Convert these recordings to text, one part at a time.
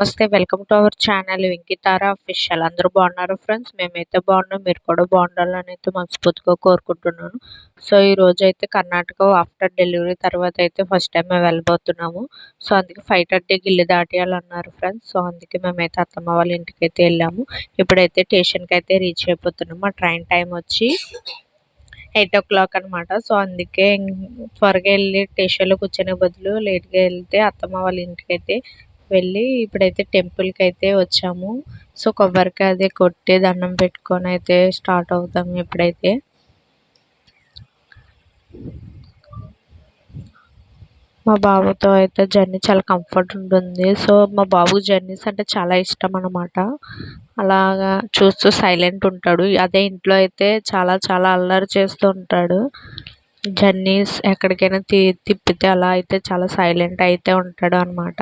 నమస్తే welcome to our channel Venkitara official. అందరూ బాగున్నారు ఫ్రెండ్స్? మేమైతే బాగున్నాం మీరు కూడా బాగుండాలని అయితే మనస్ఫూర్తిగా కోరుకుంటున్నాను. సో ఈ రోజు అయితే కర్ణాటక ఆఫ్టర్ డెలివరీ తర్వాత అయితే ఫస్ట్ టైం మేము వెళ్ళబోతున్నాము. సో అందుకే ఫైవ్ థర్టీకి ఇల్లు దాటియాలన్నారు ఫ్రెండ్స్. సో అందుకే మేమైతే అత్తమ్మ వాళ్ళ ఇంటికి అయితే వెళ్ళాము. ఇప్పుడైతే స్టేషన్కి అయితే రీచ్ అయిపోతున్నాము మా ట్రైన్ టైం వచ్చి ఎయిట్ ఓ క్లాక్ అనమాట సో అందుకే త్వరగా వెళ్ళి స్టేషన్లో కూర్చునే బదులు లేట్గా వెళ్తే అత్తమ్మ వాళ్ళ ఇంటికి అయితే వెళ్ళి ఇప్పుడైతే టెంపుల్కి అయితే వచ్చాము. సో కొబ్బరికాయ అదే కొట్టి దండం పెట్టుకొని అయితే స్టార్ట్ అవుతాం ఇప్పుడైతే. మా బాబుతో అయితే జర్నీ చాలా కంఫర్ట్ ఉంటుంది. సో మా బాబు జర్నీస్ అంటే చాలా ఇష్టం అనమాట అలాగా చూస్తూ సైలెంట్ ఉంటాడు. అదే ఇంట్లో అయితే చాలా చాలా అల్లరి చేస్తూ ఉంటాడు. జర్నీస్ ఎక్కడికైనా తి తిప్పితే అలా అయితే చాలా సైలెంట్ అయితే ఉంటాడు అనమాట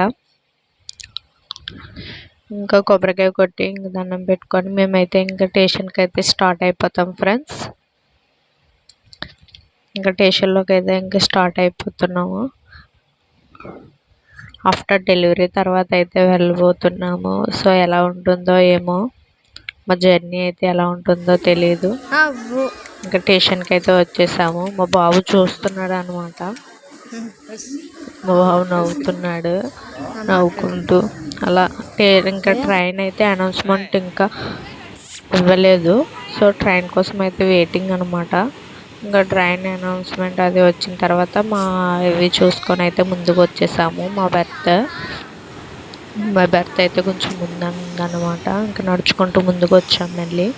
ఇంకా కొబ్బరికాయ కొట్టి ఇంక దండం పెట్టుకొని మేమైతే ఇంకా స్టేషన్కి అయితే స్టార్ట్ అయిపోతాం ఫ్రెండ్స్. ఇంకా స్టేషన్లోకి అయితే ఇంకా స్టార్ట్ అయిపోతున్నాము. ఆఫ్టర్ డెలివరీ తర్వాత అయితే వెళ్ళబోతున్నాము. సో ఎలా ఉంటుందో ఏమో మా జర్నీ అయితే ఎలా ఉంటుందో తెలియదు ఇంకా స్టేషన్కి అయితే వచ్చేసాము. మా బాబు చూస్తున్నాడు అనమాట మా బాబు నవ్వుతున్నాడు. నవ్వుకుంటూ అలా ఇంకా ట్రైన్ అయితే అనౌన్స్మెంట్ ఇంకా ఇవ్వలేదు. సో ట్రైన్ కోసం అయితే వెయిటింగ్ అనమాట ఇంకా ట్రైన్ అనౌన్స్మెంట్ అది వచ్చిన తర్వాత మా ఇవి చూసుకొని అయితే ముందుకు వచ్చేసాము. మా బెర్త్ మా బెర్త్ అయితే కొంచెం ముందనమాట ఇంకా నడుచుకుంటూ ముందుకు వచ్చాము మళ్ళీ.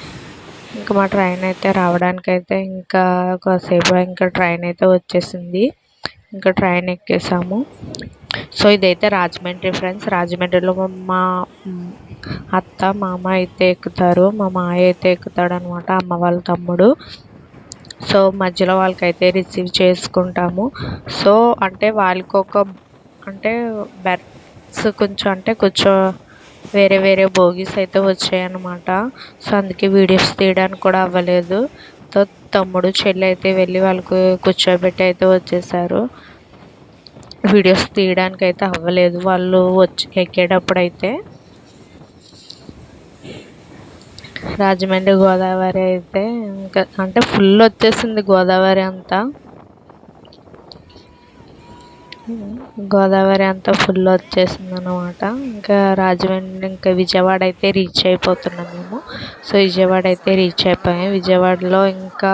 ఇంకా మా ట్రైన్ అయితే రావడానికి అయితే ఇంకా కాసేపు ఇంకా ట్రైన్ అయితే వచ్చేసింది. ఇంకా ట్రైన్ ఎక్కేసాము. సో ఇదైతే రాజమండ్రి ఫ్రెండ్స్. రాజమండ్రిలో మా అత్త మామ అయితే ఎక్కుతారు. మా మాయ అయితే ఎక్కుతాడు అనమాట అమ్మ వాళ్ళ తమ్ముడు. సో మధ్యలో వాళ్ళకైతే రిసీవ్ చేసుకుంటాము. సో అంటే వాళ్ళకి ఒక అంటే బెర్త్స్ కొంచెం అంటే కొంచెం వేరే వేరే బోగీస్ అయితే వచ్చాయన్నమాట. సో అందుకే వీడియోస్ తీయడానికి కూడా అవ్వలేదు. సో తమ్ముడు చెల్లి అయితే వెళ్ళి వాళ్ళకు కూర్చోబెట్టి అయితే వచ్చేసారు. వీడియోస్ తీయడానికి అయితే అవ్వలేదు. వాళ్ళు వచ్చి ఎక్కేటప్పుడు అయితే రాజమండ్రి గోదావరి అయితే ఇంకా అంటే ఫుల్ వచ్చేసింది గోదావరి అంతా. గోదావరి అంతా ఫుల్ వచ్చేసింది అనమాట ఇంకా రాజమండ్రి ఇంకా విజయవాడ అయితే రీచ్ అయిపోతున్నాం మేము. సో విజయవాడ అయితే రీచ్ అయిపోయాం. విజయవాడలో ఇంకా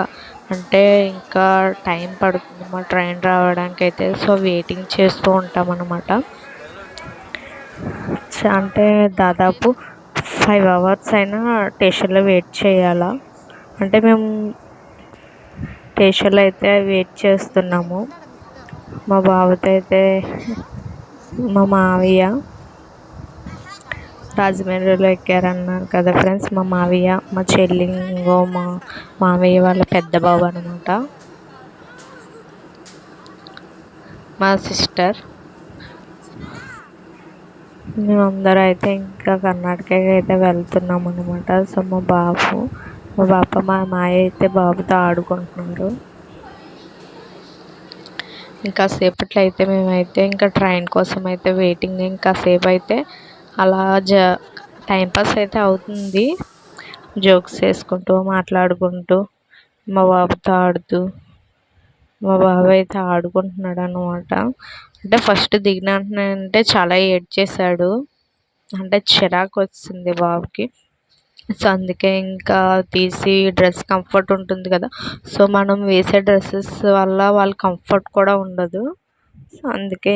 అంటే ఇంకా టైం పడుతుంది మా ట్రైన్ రావడానికి అయితే సో వెయిటింగ్ చేస్తూ ఉంటాం అనమాట అంటే దాదాపు ఫైవ్ అవర్స్ అయినా స్టేషన్లో వెయిట్ చేయాలా. అంటే మేము స్టేషన్లో అయితే వెయిట్ చేస్తున్నాము. మా బావతో అయితే మా మావయ్య రాజమండ్రిలో ఎక్కారన్నారు కదా ఫ్రెండ్స్. మా మావయ్య మా చెల్లింగో మా మావయ్య వాళ్ళ పెద్ద బాబు అనమాట మా సిస్టర్. మేమందరం అయితే ఇంకా కర్ణాటకకి అయితే వెళ్తున్నాం అనమాట సో మా బాబు మా బాప మా మాయ అయితే బాబుతో ఆడుకుంటున్నారు. ఇంకా సేపట్లో అయితే మేమైతే ఇంకా ట్రైన్ కోసం అయితే వెయిటింగ్ ఇంకా సేపు అయితే అలా జ టైంపాస్ అయితే అవుతుంది. జోక్స్ వేసుకుంటూ మాట్లాడుకుంటూ మా బాబుతో ఆడుతూ మా బాబు అయితే ఆడుకుంటున్నాడు అనమాట అంటే ఫస్ట్ దిగిన అంటే చాలా ఏడ్చేసాడు అంటే చిరాకు వచ్చింది బాబుకి. సో అందుకే ఇంకా తీసి డ్రెస్ కంఫర్ట్ ఉంటుంది కదా. సో మనం వేసే డ్రెస్సెస్ వల్ల వాళ్ళ కంఫర్ట్ కూడా ఉండదు. సో అందుకే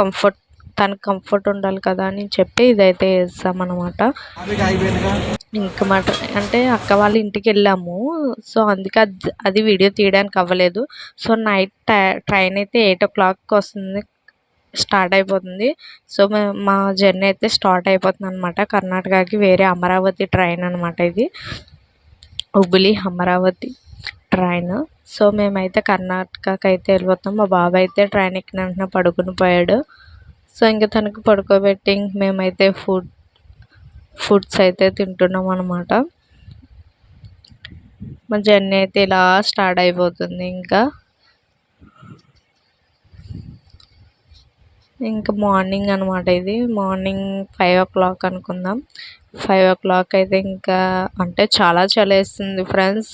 కంఫర్ట్ తనకు కంఫర్ట్ ఉండాలి కదా అని చెప్పి ఇదైతే వేస్తామన్నమాట ఇంకా మాట అంటే అక్క వాళ్ళ ఇంటికి వెళ్ళాము. సో అందుకే అది అది వీడియో తీయడానికి అవ్వలేదు. సో నైట్ ట్రైన్ అయితే ఎయిట్ ఓ క్లాక్కి వస్తుంది. స్టార్ట్ అయిపోతుంది. సో మా జర్నీ అయితే స్టార్ట్ అయిపోతుంది అనమాట కర్ణాటకకి వేరే అమరావతి ట్రైన్ అనమాట ఇది. హుబ్బులి అమరావతి ట్రైన్. సో మేమైతే కర్ణాటకకి అయితే వెళ్ళిపోతాం. మా బాబాయ్ అయితే ట్రైన్ ఎక్కిన వెంటనే పడుకుని పోయాడు. సో ఇంకా తనకు పడుకోబెట్టి మేమైతే ఫుడ్ ఫుడ్స్ అయితే తింటున్నాం అనమాట మా జర్నీ అయితే ఇలా స్టార్ట్ అయిపోతుంది ఇంకా. ఇంకా మార్నింగ్ అనమాట ఇది. మార్నింగ్ ఫైవ్ ఓ క్లాక్ అనుకుందాం. ఫైవ్ ఓ క్లాక్ అయితే ఇంకా అంటే చాలా చలేస్తుంది ఫ్రెండ్స్.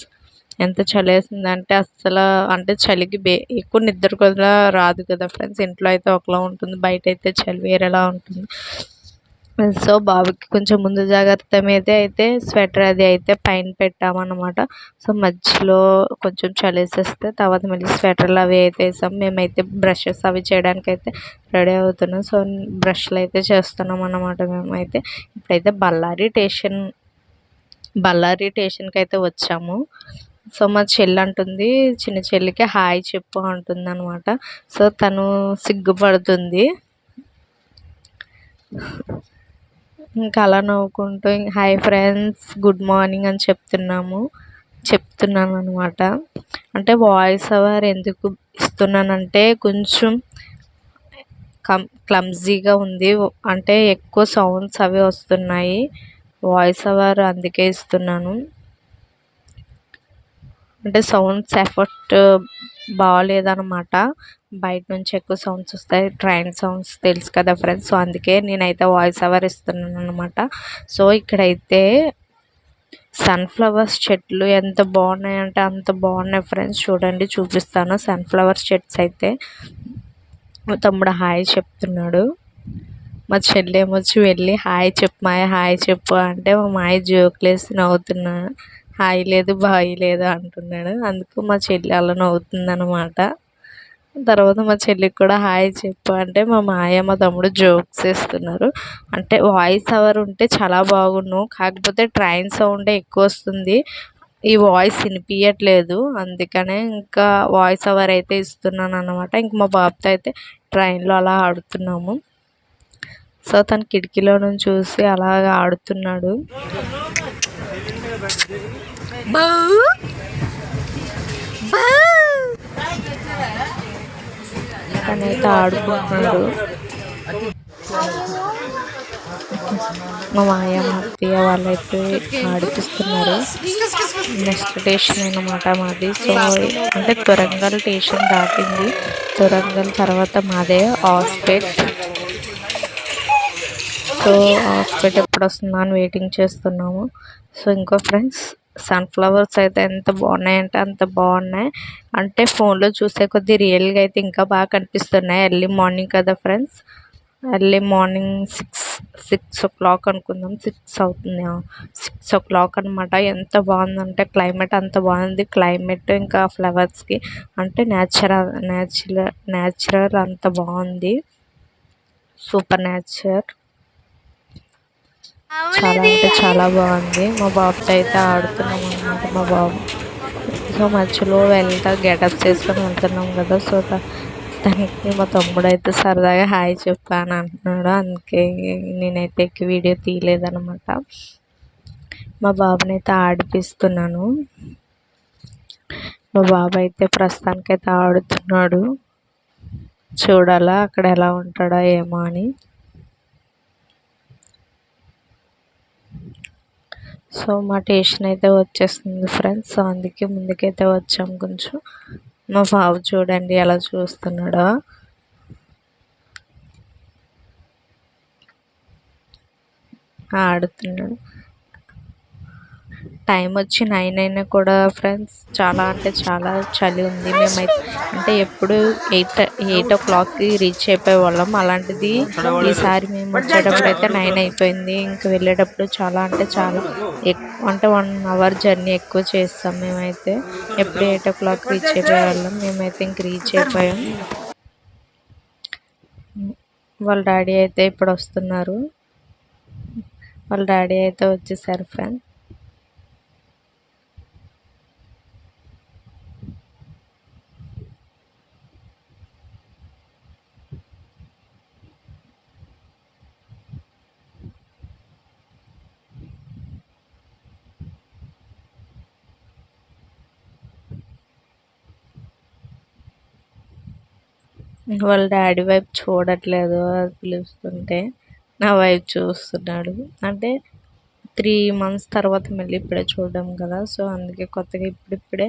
ఎంత చలేస్తుంది అంటే అస్సలు అంటే చలికి బే ఎక్కువ నిద్ర కూడా రాదు కదా ఫ్రెండ్స్. ఇంట్లో అయితే ఒకలా ఉంటుంది బయట అయితే చలి వేరేలా ఉంటుంది. సో బాబుకి కొంచెం ముందు జాగ్రత్త మీద అయితే స్వెటర్ అది అయితే పైన పెట్టామన్నమాట. సో మధ్యలో కొంచెం చలేసేస్తే తర్వాత మళ్ళీ స్వెటర్లు అవి అయితే వేసాం. మేమైతే బ్రషెస్ అవి చేయడానికి అయితే రెడీ అవుతున్నాం. సో బ్రష్లు అయితే చేస్తున్నాం అన్నమాట మేమైతే. ఇప్పుడైతే బళ్ళారి స్టేషన్ బళ్ళారి స్టేషన్కి అయితే వచ్చాము. సో మా చెల్లి అంటుంది చిన్న చెల్లికి హాయ్ చెప్పు అంటుంది అనమాట సో తను సిగ్గుపడుతుంది. ఇంకా అలా నవ్వుకుంటూ హాయ్ ఫ్రెండ్స్ గుడ్ మార్నింగ్ అని చెప్తున్నాము. చెప్తున్నాను అనమాట అంటే వాయిస్ ఓవర్ ఎందుకు ఇస్తున్నానంటే కొంచెం కం క్లమ్జీగా ఉంది. అంటే ఎక్కువ సౌండ్స్ అవి వస్తున్నాయి. వాయిస్ ఓవర్ అందుకే ఇస్తున్నాను. అంటే సౌండ్స్ ఎఫెక్ట్ బాగాలేదనమాట బయట నుంచి ఎక్కువ సౌండ్స్ వస్తాయి. ట్రైన్ సౌండ్స్ తెలుసు కదా ఫ్రెండ్స్ సో అందుకే నేనైతే వాయిస్ ఓవర్ ఇస్తున్నాను అనమాట సో ఇక్కడైతే సన్ఫ్లవర్స్ చెట్లు ఎంత బాగున్నాయంటే అంత బాగున్నాయి ఫ్రెండ్స్ చూడండి చూపిస్తాను. సన్ఫ్లవర్స్ చెట్స్ అయితే మా తమ్ముడు హాయ్ చెప్తున్నాడు. మా చెల్లి ఏమొచ్చి వెళ్ళి హాయ్ చెప్పు మాయ హాయ్ చెప్పు అంటే మా మాయ జోకులేసి నవ్వుతున్నా. హాయ్ లేదు బాయ్ లేదు అంటున్నాడు. అందుకు మా చెల్లి అలా నవ్వుతుందనమాట తర్వాత మా చెల్లికి కూడా హాయ్ చెప్పు అంటే మా మాయ మా తమ్ముడు జోక్స్ వేస్తున్నారు. అంటే వాయిస్ అవర్ ఉంటే చాలా బాగుండు కాకపోతే ట్రైన్ సౌండే ఎక్కువ వస్తుంది. ఈ వాయిస్ వినిపించట్లేదు అందుకనే ఇంకా వాయిస్ అవర్ అయితే ఇస్తున్నాను అనమాట ఇంక మా బాబుతో అయితే ట్రైన్లో అలా ఆడుతున్నాము. సో తను కిటికీలో నుంచి చూసి అలాగ ఆడుతున్నాడు. తనైతే ఆడుకుంటున్నాడు మా మాయ మా అత్తయ్య వాళ్ళైతే ఆడిపిస్తున్నారు. నెక్స్ట్ స్టేషన్ అనమాట మాది. సో అంటే తొరంగల్ స్టేషన్ దాటింది. తొరంగల్ తర్వాత మాదే హాస్పిటల్ సో హాస్పిటల్ ఎప్పుడు వస్తుందా అని వెయిటింగ్ చేస్తున్నాము. సో ఇంకో ఫ్రెండ్స్ సన్ఫ్లవర్స్ అయితే ఎంత బాగున్నాయంటే అంత బాగున్నాయి. అంటే ఫోన్లో చూసే కొద్దీ రియల్గా అయితే ఇంకా బాగా కనిపిస్తున్నాయి. ఎర్లీ మార్నింగ్ కదా friends early morning six six o'clock అనుకుందాం. సిక్స్ అవుతుంది సిక్స్ ఓ క్లాక్ అనమాట ఎంత బాగుందంటే క్లైమేట్ అంత బాగుంది. క్లైమేట్ ఇంకా ఫ్లవర్స్కి అంటే న్యాచురల్ న్యాచురల్ న్యాచురల్ అంత బాగుంది. సూపర్ న్యాచర్ చాలా అంటే చాలా బాగుంది. మా బాబుతో అయితే ఆడుతున్నాం అనమాట మా బాబు. సో మధ్యలో వెళ్తా గెటప్ చేసుకొని వెళ్తున్నాం కదా సో దానికి మా తమ్ముడు అయితే సరదాగా హాయ్ చెప్పాను అంటున్నాడు. అందుకే నేనైతే ఎక్కి వీడియో తీయలేదనమాట మా బాబుని అయితే ఆడిపిస్తున్నాను. మా బాబు అయితే ప్రస్తుతానికైతే ఆడుతున్నాడు. చూడాలా అక్కడ ఎలా ఉంటాడో ఏమో అని. సో మా టేషన్ అయితే వచ్చేస్తుంది ఫ్రెండ్స్. సో అందుకే ముందుకైతే వచ్చాం కొంచెం. మా బాబు చూడండి ఎలా చూస్తున్నాడో. ఆడుతున్నాడు. టైం వచ్చి నైన్ అయినా కూడా ఫ్రెండ్స్ చాలా అంటే చాలా చలి ఉంది. మేమైతే అంటే ఎప్పుడు ఎయిట్ ఎయిట్ ఓ క్లాక్కి రీచ్ అయిపోయే వాళ్ళం అలాంటిది ఈసారి మేము వచ్చేటప్పుడు అయితే నైన్ అయిపోయింది. ఇంకా వెళ్ళేటప్పుడు చాలా అంటే చాలా ఎక్కువ అంటే వన్ అవర్ జర్నీ ఎక్కువ చేస్తాం మేమైతే. ఎప్పుడు ఎయిట్ ఓ క్లాక్ రీచ్ అయిపోయే వాళ్ళం మేమైతే ఇంక రీచ్ అయిపోయాం. వాళ్ళ డాడీ అయితే ఇప్పుడు వస్తున్నారు. వాళ్ళ డాడీ అయితే వచ్చేసారు ఫ్రెండ్స్. వాళ్ళ డాడీ వైపు చూడట్లేదు అది పిలుస్తుంటే నా వైపు చూస్తున్నాడు. అంటే త్రీ మంత్స్ తర్వాత మళ్ళీ ఇప్పుడే చూడడం కదా. సో అందుకే కొత్తగా ఇప్పుడిప్పుడే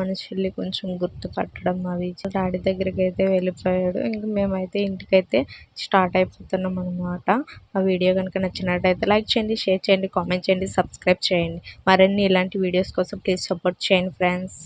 మనుషుల్ని కొంచెం గుర్తుపట్టడం అవి. డాడీ దగ్గరికి అయితే వెళ్ళిపోయాడు. ఇంకా మేమైతే ఇంటికైతే స్టార్ట్ అయిపోతున్నాం అనమాట ఆ వీడియో కనుక నచ్చినట్టయితే లైక్ చేయండి షేర్ చేయండి కామెంట్ చేయండి సబ్స్క్రైబ్ చేయండి. మరిన్ని ఇలాంటి వీడియోస్ కోసం ప్లీజ్ సపోర్ట్ చేయండి ఫ్రెండ్స్.